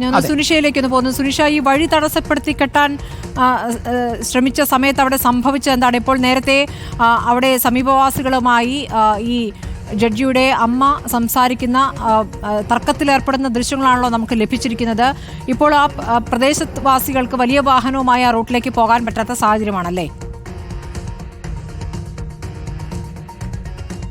ഞാൻ സുനിഷയിലേക്ക് ഒന്ന് പോകുന്നു. സുനിഷ ഈ വഴി തടസ്സപ്പെടുത്തി കെട്ടാൻ ശ്രമിച്ച സമയത്ത് അവിടെ സംഭവിച്ചത് എന്താണ്? ഇപ്പോൾ നേരത്തെ അവിടെ സമീപവാസികളുമായി ഈ ജഡ്ജിയുടെ അമ്മ സംസാരിക്കുന്ന തർക്കത്തിലേർപ്പെടുന്ന ദൃശ്യങ്ങളാണല്ലോ നമുക്ക് ലഭിച്ചിരിക്കുന്നത്. ഇപ്പോൾ ആ, പ്രദേശവാസികൾക്ക് വലിയ വാഹനവുമായി ആ റൂട്ടിലേക്ക് പോകാൻ പറ്റാത്ത സാഹചര്യമാണല്ലേ?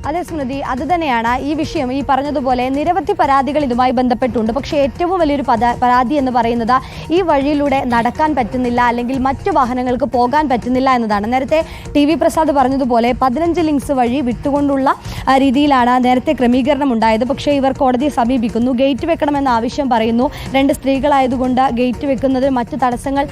അതെ സ്മൃതി അത് തന്നെയാണ് ഈ വിഷയം ഈ പറഞ്ഞതുപോലെ നിരവധി പരാതികൾ ഇതുമായി ബന്ധപ്പെട്ടുണ്ട്. പക്ഷേ ഏറ്റവും വലിയൊരു പരാതി എന്ന് പറയുന്നത് ഈ വഴിയിലൂടെ നടക്കാൻ പറ്റുന്നില്ല അല്ലെങ്കിൽ മറ്റു വാഹനങ്ങൾക്ക് പോകാൻ പറ്റുന്നില്ല എന്നതാണ്. നേരത്തെ ടി വി പ്രസാദ് പറഞ്ഞതുപോലെ പതിനഞ്ച് ലിങ്ക്സ് വഴി വിട്ടുകൊണ്ടുള്ള രീതിയിലാണ് നേരത്തെ ക്രമീകരണം ഉണ്ടായത്. പക്ഷേ ഇവർ കോടതിയെ സമീപിക്കുന്നു. ഗേറ്റ് വെക്കണമെന്ന ആവശ്യം പറയുന്നു. രണ്ട് സ്ത്രീകളായതുകൊണ്ട് ഗേറ്റ് വെക്കുന്നത് മറ്റ് തടസ്സങ്ങൾ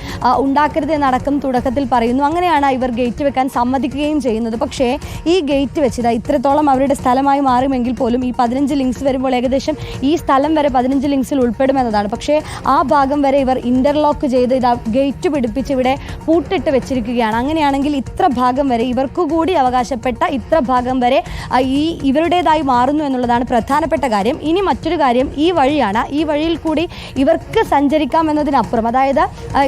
ഉണ്ടാക്കരുത് എന്നടക്കം തുടക്കത്തിൽ പറയുന്നു. അങ്ങനെയാണ് ഇവർ ഗേറ്റ് വെക്കാൻ സമ്മതിക്കുകയും ചെയ്യുന്നത്. പക്ഷേ ഈ ഗേറ്റ് വെച്ചത് ഇത്രത്തോളം അവരുടെ സ്ഥലമായി മാറുമെങ്കിൽ പോലും ഈ പതിനഞ്ച് ലിങ്ക്സ് വരുമ്പോൾ ഏകദേശം ഈ സ്ഥലം വരെ പതിനഞ്ച് ലിങ്ക്സിൽ ഉൾപ്പെടുമെന്നതാണ്. പക്ഷേ ആ ഭാഗം വരെ ഇവർ ഇന്റർലോക്ക് ചെയ്ത് ഇത് ഗേറ്റ് പിടിപ്പിച്ച് ഇവിടെ പൂട്ടിട്ട് വെച്ചിരിക്കുകയാണ്. അങ്ങനെയാണെങ്കിൽ ഇത്ര ഭാഗം വരെ ഇവർക്ക് കൂടി അവകാശപ്പെട്ട ഇത്ര ഭാഗം വരെ ഈ ഇവരുടേതായി മാറുന്നു എന്നുള്ളതാണ് പ്രധാനപ്പെട്ട കാര്യം. ഇനി മറ്റൊരു കാര്യം ഈ വഴിയാണ് ഈ വഴിയിൽ കൂടി ഇവർക്ക് സഞ്ചരിക്കാം എന്നതിനപ്പുറം അതായത്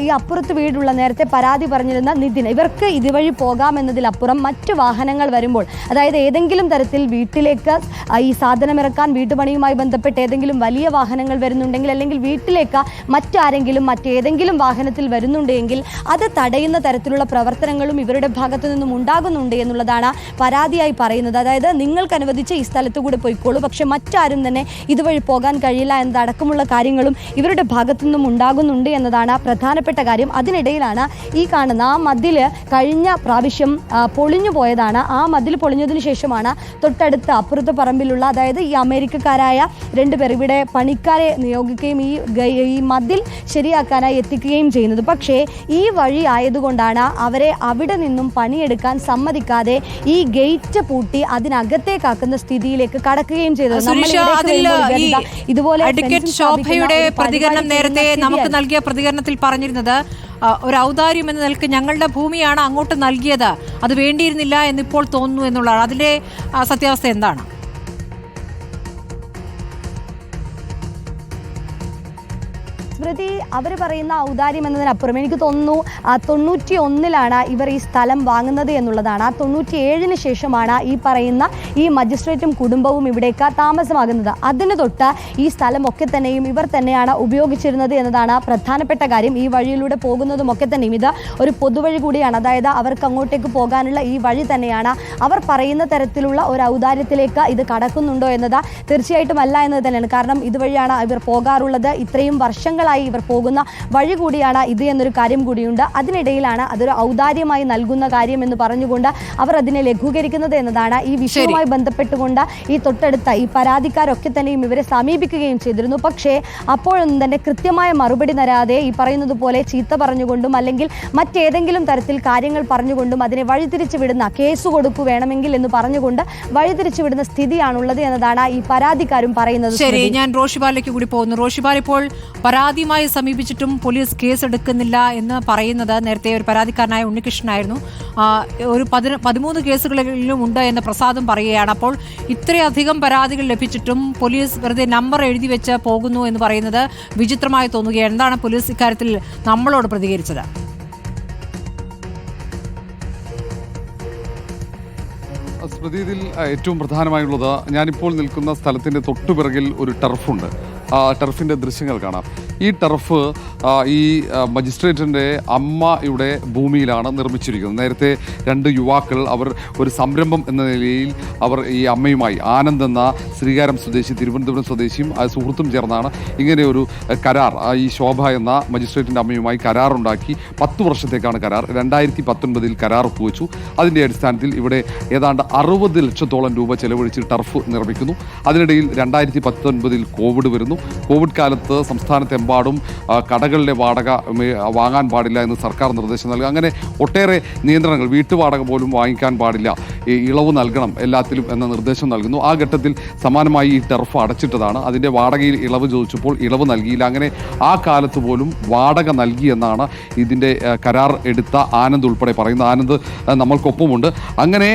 ഈ അപ്പുറത്ത് വീടുള്ള നേരത്തെ പരാതി പറഞ്ഞിരുന്ന നിതിൻ ഇവർക്ക് ഇതുവഴി പോകാം എന്നതിലപ്പുറം മറ്റു വാഹനങ്ങൾ വരുമ്പോൾ അതായത് ഏതെങ്കിലും തരത്തിൽ വീട്ടിലേക്ക് ഈ സാധനം ഇറക്കാൻ വീട്ടുപണിയുമായി ബന്ധപ്പെട്ട് ഏതെങ്കിലും വലിയ വാഹനങ്ങൾ വരുന്നുണ്ടെങ്കിൽ അല്ലെങ്കിൽ വീട്ടിലേക്ക് മറ്റാരെങ്കിലും മറ്റേതെങ്കിലും വാഹനത്തിൽ വരുന്നുണ്ടെങ്കിൽ അത് തടയുന്ന തരത്തിലുള്ള പ്രവർത്തനങ്ങളും ഇവരുടെ ഭാഗത്തു നിന്നും ഉണ്ടാകുന്നുണ്ട് എന്നുള്ളതാണ് പരാതിയായി പറയുന്നത്. അതായത് നിങ്ങൾക്ക് അനുവദിച്ച ഈ സ്ഥലത്ത് കൂടെ പോയിക്കോളൂ. പക്ഷെ മറ്റാരും തന്നെ ഇതുവഴി പോകാൻ കഴിയില്ല എന്നതടക്കമുള്ള കാര്യങ്ങളും ഇവരുടെ ഭാഗത്തു നിന്നും ഉണ്ടാകുന്നുണ്ട് എന്നതാണ് പ്രധാനപ്പെട്ട കാര്യം. അതിനിടയിലാണ് ഈ കാണുന്ന ആ മതിൽ കഴിഞ്ഞ പ്രാവശ്യം പൊളിഞ്ഞു പോയതാണ്. ആ മതിൽ പൊളിഞ്ഞതിന് ശേഷമാണ് തൊട്ടടുത്ത അപ്പുറത്തെ പറമ്പിലുള്ള അതായത് ഈ അമേരിക്കക്കാരായ രണ്ടുപേർ ഇവിടെ പണിക്കാരെ നിയോഗിക്കുകയും ഈ ഈ മതിൽ ശരിയാക്കാനായി എത്തിക്കുകയും ചെയ്യുന്നത്. പക്ഷേ ഈ വഴി ആയതുകൊണ്ടാണ് അവരെ അവിടെ നിന്നും പണിയെടുക്കാൻ സമ്മതിക്കാതെ ഈ ഗേറ്റ് പൂട്ടി അതിനകത്തേക്കാക്കുന്ന സ്ഥിതിയിലേക്ക് കടക്കുകയും ചെയ്തത്. ഇതുപോലെ ശോഭയുടെ പ്രതികരണം നേരത്തെ നമുക്ക് നൽകിയ പ്രതികരണത്തിൽ പറഞ്ഞിരുന്നത് ഒരു ഔദാര്യം എന്ന നിലയ്ക്ക് ഞങ്ങളുടെ ഭൂമിയാണ് അങ്ങോട്ട് നൽകിയത്. അത് വേണ്ടിയിരുന്നില്ല എന്നിപ്പോൾ തോന്നുന്നു എന്നുള്ളതാണ്. ആ, സത്യാവസ്ഥ എന്താണ്? അവർ പറയുന്ന ഔദാര്യം എന്നതിനപ്പുറം എനിക്ക് തോന്നുന്നു തൊണ്ണൂറ്റി ഒന്നിലാണ് ഇവർ ഈ സ്ഥലം വാങ്ങുന്നത് എന്നുള്ളതാണ്. ആ തൊണ്ണൂറ്റി ഏഴിന് ശേഷമാണ് ഈ പറയുന്ന ഈ മജിസ്ട്രേറ്റും കുടുംബവും ഇവിടേക്ക് താമസമാകുന്നത്. അതിന് തൊട്ട് ഈ സ്ഥലമൊക്കെ തന്നെയും ഇവർ തന്നെയാണ് ഉപയോഗിച്ചിരുന്നത് എന്നതാണ് പ്രധാനപ്പെട്ട കാര്യം. ഈ വഴിയിലൂടെ പോകുന്നതും ഒക്കെ തന്നെയും ഇത് ഒരു പൊതുവഴി കൂടിയാണ്. അതായത് അവർക്ക് അങ്ങോട്ടേക്ക് പോകാനുള്ള ഈ വഴി തന്നെയാണ് അവർ പറയുന്ന തരത്തിലുള്ള ഒരു ഔദാര്യത്തിലേക്ക് ഇത് കടക്കുന്നുണ്ടോ എന്നത് തീർച്ചയായിട്ടും അല്ല എന്നത് തന്നെയാണ്. കാരണം ഇതുവഴിയാണ് ഇവർ പോകാറുള്ളത്. ഇത്രയും വർഷങ്ങളായി ഇവർ പോകുന്ന വഴി കൂടിയാണ് ഇത് എന്നൊരു കാര്യം കൂടിയുണ്ട്. അതിനിടയിലാണ് അതൊരു ഔദാര്യമായി നൽകുന്ന കാര്യം എന്ന് പറഞ്ഞുകൊണ്ട് അവർ അതിനെ ലഘൂകരിക്കുന്നത് എന്നതാണ്. ഈ വിഷയവുമായി ബന്ധപ്പെട്ടുകൊണ്ട് ഈ തൊട്ടടുത്ത ഈ പരാതിക്കാരൊക്കെ തന്നെയും ഇവരെ സമീപിക്കുകയും ചെയ്തിരുന്നു. പക്ഷേ അപ്പോഴൊന്നും തന്നെ കൃത്യമായ മറുപടി തരാതെ ഈ പറയുന്നത് പോലെ ചീത്ത പറഞ്ഞുകൊണ്ടും അല്ലെങ്കിൽ മറ്റേതെങ്കിലും തരത്തിൽ കാര്യങ്ങൾ പറഞ്ഞുകൊണ്ടും അതിനെ വഴിതിരിച്ചു വിടുന്ന കേസ് കൊടുക്കു വേണമെങ്കിൽ എന്ന് പറഞ്ഞുകൊണ്ട് വഴിതിരിച്ചു വിടുന്ന സ്ഥിതിയാണുള്ളത് എന്നതാണ് ഈ പരാതിക്കാരും പറയുന്നത് ശരി ഞാൻ റോഷിബാലിലേക്ക് കൂടി പോകുന്നു. റോഷിബാൽ ഇപ്പോൾ പരാതിയുമായി സമീപിച്ചിട്ടും പോലീസ് കേസ് എടുക്കുന്നില്ല എന്ന് പറയുന്നത് നേരത്തെ ഒരു പരാതിക്കാരനായ ഉണ്ണികൃഷ്ണനായിരുന്നു. ഒരു പതിന പതിമൂന്ന് കേസുകളിലും ഉണ്ട് എന്ന് പ്രസാദും പറയുകയാണ്. അപ്പോൾ ഇത്രയധികം പരാതികൾ ലഭിച്ചിട്ടും പോലീസ് വെറുതെ നമ്പർ എഴുതി വെച്ച് പോകുന്നു എന്ന് പറയുന്നത് വിചിത്രമായി തോന്നുകയാണ്. എന്താണ് പോലീസ് ഇക്കാര്യത്തിൽ നമ്മളോട് പ്രതികരിച്ചത്? സ്മൃതി ഇതിൽ ആ, ഏറ്റവും പ്രധാനമായുള്ളത് ഞാനിപ്പോൾ നിൽക്കുന്ന സ്ഥലത്തിന്റെ തൊട്ടുപിറകിൽ ഒരു ടർഫുണ്ട് ടർഫിന്റെ ദൃശ്യങ്ങൾ കാണാം. ഈ ടർഫ് ഈ മജിസ്ട്രേറ്റിന്റെ അമ്മയുടെ ഭൂമിയിലാണ് നിർമ്മിച്ചിരിക്കുന്നത്. നേരത്തെ രണ്ട് യുവാക്കൾ അവർ ഒരു സംരംഭം എന്ന നിലയിൽ അവർ ഈ അമ്മയുമായി ആനന്ദ് എന്ന ശ്രീകാരം സ്വദേശി തിരുവനന്തപുരം സ്വദേശിയും സുഹൃത്തും ചേർന്നാണ് ഇങ്ങനെ ഒരു കരാർ ഈ ശോഭ എന്ന മജിസ്ട്രേറ്റിന്റെ അമ്മയുമായി കരാറുണ്ടാക്കി പത്ത് വർഷത്തേക്കാണ് കരാർ. രണ്ടായിരത്തി പത്തൊൻപതിൽ കരാർ ഒപ്പുവെച്ചു. അതിന്റെ അടിസ്ഥാനത്തിൽ ഇവിടെ ഏതാണ്ട് അറുപത് ലക്ഷത്തോളം രൂപ ചെലവഴിച്ച് ടർഫ് നിർമ്മിക്കുന്നു. അതിനിടയിൽ രണ്ടായിരത്തി പത്തൊൻപതിൽ കോവിഡ് വരുന്നു. കോവിഡ് കാലത്ത് സംസ്ഥാനത്തെമ്പാടും കടകളിലെ വാടക വാങ്ങാൻ പാടില്ല എന്ന് സർക്കാർ നിർദ്ദേശം നൽകുക അങ്ങനെ ഒട്ടേറെ നിയന്ത്രണങ്ങൾ വീട്ടുവാടക പോലും വാങ്ങിക്കാൻ പാടില്ല. ഇളവ് നൽകണം എല്ലാത്തിലും എന്ന നിർദ്ദേശം നൽകുന്നു. ആ ഘട്ടത്തിൽ സമാനമായി ഈ ടെർഫ് അടച്ചിട്ടതാണ്. അതിന്റെ വാടകയിൽ ഇളവ് ചോദിച്ചപ്പോൾ ഇളവ് നൽകിയില്ല. അങ്ങനെ ആ കാലത്ത് പോലും വാടക നൽകിയെന്നാണ് ഇതിന്റെ കരാർ എടുത്ത ആനന്ദ് ഉൾപ്പെടെ പറയുന്നത്. ആനന്ദ് നമ്മൾക്കൊപ്പമുണ്ട്. അങ്ങനെ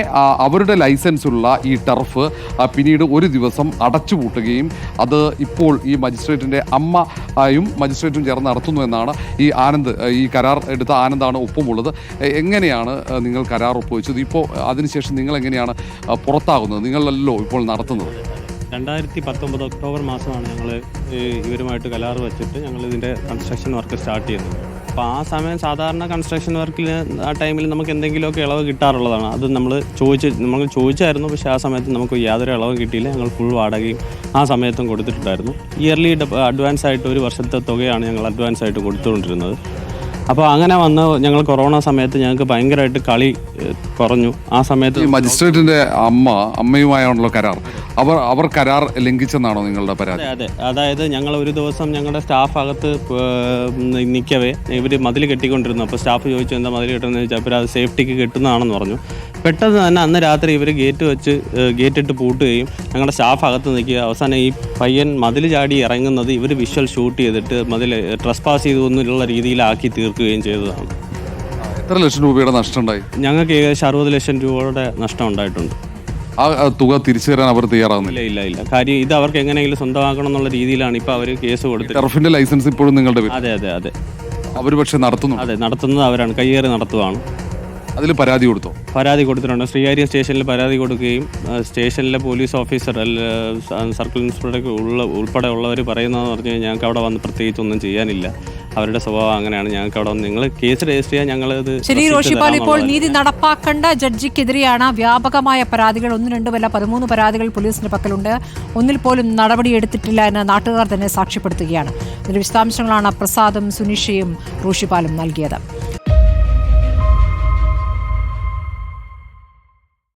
അവരുടെ ലൈസൻസുള്ള ഈ ടർഫ് പിന്നീട് ഒരു ദിവസം അടച്ചുപൂട്ടുകയും അത് ഇപ്പോൾ ഈ മജിസ്ട്രേറ്റിന്റെ അമ്മയും മജിസ്ട്രേറ്റും ചേർന്ന് നടത്തുന്നു എന്നാണ് ഈ ആനന്ദ് ഈ കരാർ എടുത്ത ആനന്ദാണ് ഒപ്പമുള്ളത്. എങ്ങനെയാണ് നിങ്ങൾ കരാർ ഒപ്പുവെച്ചത്? ഇപ്പോൾ അതിനുശേഷം നിങ്ങൾ എങ്ങനെയാണ് പുറത്താകുന്നത്? നിങ്ങളല്ലോ ഇപ്പോൾ നടത്തുന്നത്. രണ്ടായിരത്തി പത്തൊമ്പത് ഒക്ടോബർ മാസമാണ് ഞങ്ങൾ ഇവരുമായിട്ട് കരാർ വെച്ചിട്ട് ഞങ്ങൾ ഇതിന്റെ കൺസ്ട്രക്ഷൻ വർക്ക് സ്റ്റാർട്ട് ചെയ്യുന്നത്. അപ്പോൾ ആ സമയം സാധാരണ കൺസ്ട്രക്ഷൻ വർക്കിൽ ആ ടൈമിൽ നമുക്ക് എന്തെങ്കിലുമൊക്കെ ഇളവ് കിട്ടാറുള്ളതാണ്. അത് നമ്മൾ ചോദിച്ച് നമ്മൾ ചോദിച്ചായിരുന്നു പക്ഷേ ആ സമയത്ത് നമുക്ക് യാതൊരു ഇളവ് കിട്ടിയില്ല. ഞങ്ങൾ ഫുൾ വാടകയും ആ സമയത്തും കൊടുത്തിട്ടുണ്ടായിരുന്നു. ഇയർലി അഡ്വാൻസ് ആയിട്ട് ഒരു വർഷത്തെ തുകയാണ് ഞങ്ങൾ അഡ്വാൻസ് ആയിട്ട് കൊടുത്തുകൊണ്ടിരുന്നത്. അപ്പോൾ അങ്ങനെ വന്ന് ഞങ്ങൾ കൊറോണ സമയത്ത് ഞങ്ങൾക്ക് ഭയങ്കരമായിട്ട് കളി ഏഹ്, കുറഞ്ഞു ആ സമയത്ത് മജിസ്ട്രേറ്റിന്റെ അമ്മ അമ്മയുമായുള്ള കരാർ. അവർ അവർ കരാർ ലംഘിച്ചെന്നാണോ നിങ്ങളുടെ പരാതി? അതെ അതെ. അതായത് ഞങ്ങൾ ഒരു ദിവസം ഞങ്ങളുടെ സ്റ്റാഫ് അകത്ത് നിൽക്കവേ ഇവർ മതിൽ കെട്ടിക്കൊണ്ടിരുന്നു. അപ്പോൾ സ്റ്റാഫ് ചോദിച്ചു എന്താ മതിൽ കെട്ടുന്നത് ചോദിച്ചാൽ അപ്പോൾ അത് സേഫ്റ്റിക്ക് കെട്ടുന്നതാണെന്ന് പറഞ്ഞു. പെട്ടെന്ന് തന്നെ അന്ന് രാത്രി ഇവർ ഗേറ്റ് വെച്ച് ഗേറ്റ് ഇട്ട് പൂട്ടുകയും ഞങ്ങളുടെ സ്റ്റാഫ് അകത്ത് നിൽക്കുക അവസാനം ഈ പയ്യൻ മതിൽ ചാടി ഇറങ്ങുന്നത് ഇവർ വിഷ്വൽ ഷൂട്ട് ചെയ്തിട്ട് മതിൽ ട്രസ്പാസ് ചെയ്തു എന്നുള്ള രീതിയിലാക്കി തീർക്കുകയും ചെയ്തതാണ്. എത്ര ലക്ഷം രൂപയുടെ നഷ്ടമുണ്ടായി? ഞങ്ങൾക്ക് ഏകദേശം അറുപത് ലക്ഷം രൂപയുടെ നഷ്ടം ഉണ്ടായിട്ടുണ്ട്. ആ ആ തുക തിരിച്ചു തരാൻ അവർ തയ്യാറാകുന്നില്ല ഇല്ല ഇല്ല ഇല്ല. കാര്യം ഇത് അവർക്ക് എങ്ങനെയെങ്കിലും സ്വന്തമാക്കണം എന്നുള്ള രീതിയിലാണ് ഇപ്പൊ അവർ കേസ് കൊടുത്തത് ടർഫിന്റെ ലൈസൻസ് ഇപ്പോഴും നിങ്ങളുടെ പേരിൽ? അതെ അതെ അതെ. അവർ പക്ഷെ നടത്തുന്നു അതെ നടത്തുന്നത് അവരാണ്. കയ്യേറി നടത്തുവാണ്. അതിൽ പരാതി കൊടുത്തോ? പരാതി കൊടുത്തിട്ടുണ്ട്. ശ്രീകാര്യ സ്റ്റേഷനിൽ പരാതി കൊടുക്കുകയും ആ, സ്റ്റേഷനിലെ പോലീസ് ഓഫീസർ അല്ല സർക്കിൾ ഇൻസ്പെക്ടർ ഉള്ള ഉൾപ്പെടെ ഉള്ളവർ പറയുന്നതെന്ന് പറഞ്ഞു കഴിഞ്ഞാൽ ഞങ്ങൾക്ക് അവിടെ വന്ന് പ്രത്യേകിച്ച് ഒന്നും ചെയ്യാനില്ല. അവരുടെ സ്വഭാവം അങ്ങനെയാണ്. ഞങ്ങൾക്ക് അവിടെ നിങ്ങൾ കേസ് രജിസ്റ്റർ ചെയ്യാൻ ഞങ്ങൾ ഇത് ശരി റോഷിപാൽ ഇപ്പോൾ നീതി നടപ്പാക്കേണ്ട ജഡ്ജിക്കെതിരെയാണ് വ്യാപകമായ പരാതികൾ. ഒന്ന് രണ്ടുമല്ല പതിമൂന്ന് പരാതികൾ പോലീസിന്റെ പക്കലുണ്ട്. ഒന്നിൽ പോലും നടപടി നടപടിയെടുത്തിട്ടില്ല എന്ന് നാട്ടുകാർ തന്നെ സാക്ഷ്യപ്പെടുത്തുകയാണ്. ഇതിന്റെ വിശദാംശങ്ങളാണ് പ്രസാദും സുനിഷയും റോഷിപാലും നൽകിയത്.